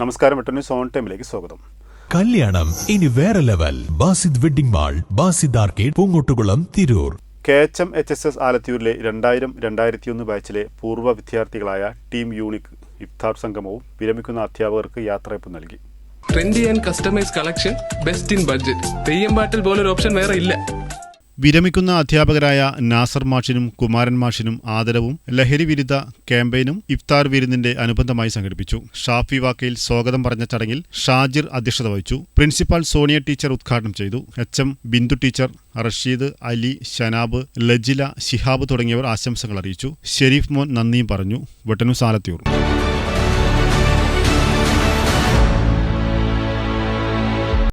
നമസ്കാരം വെട്ടന്യൂ സോൺ ടൈമിലേക്ക് സ്വാഗതം. കല്യാണം ഇനി വേറെ level. Basid wedding mall Basid arcade Poongottukulam Tirur. K H M H S S ആലത്തിയൂരിലെ രണ്ടായിരം രണ്ടായിരത്തിയൊന്ന് ബാച്ചിലെ പൂർവ വിദ്യാർത്ഥികളായ ടീം യൂണിക് ഇഫ്താർ സംഗമവും വിരമിക്കുന്ന അധ്യാപകർക്ക് യാത്രയപ്പ് നൽകി. Trendy and customise collection best in budget Theyyam പാട്ടിൽ പോലൊരു ഓപ്ഷൻ വേറെ ഇല്ല. വിരമിക്കുന്ന അധ്യാപകരായ നാസർ മാഷിനും കുമാരൻ മാഷിനും ആദരവും ലഹരി വിരുദ്ധ ക്യാമ്പയിനും ഇഫ്താർ വിരുന്നിന്റെ അനുബന്ധമായി സംഘടിപ്പിച്ചു. ഷാഫി വാക്കയിൽ സ്വാഗതം പറഞ്ഞ ചടങ്ങിൽ ഷാജിർ അധ്യക്ഷത വഹിച്ചു. പ്രിൻസിപ്പാൾ സോണിയ ടീച്ചർ ഉദ്ഘാടനം ചെയ്തു. H M Bindu teacher Rasheed Ali Shanab Lajila Shihab തുടങ്ങിയവർ ആശംസകൾ അറിയിച്ചു. ഷെരീഫ് മോൻ നന്ദിയും പറഞ്ഞു. വെട്ടനു സാലത്തിയൂർ.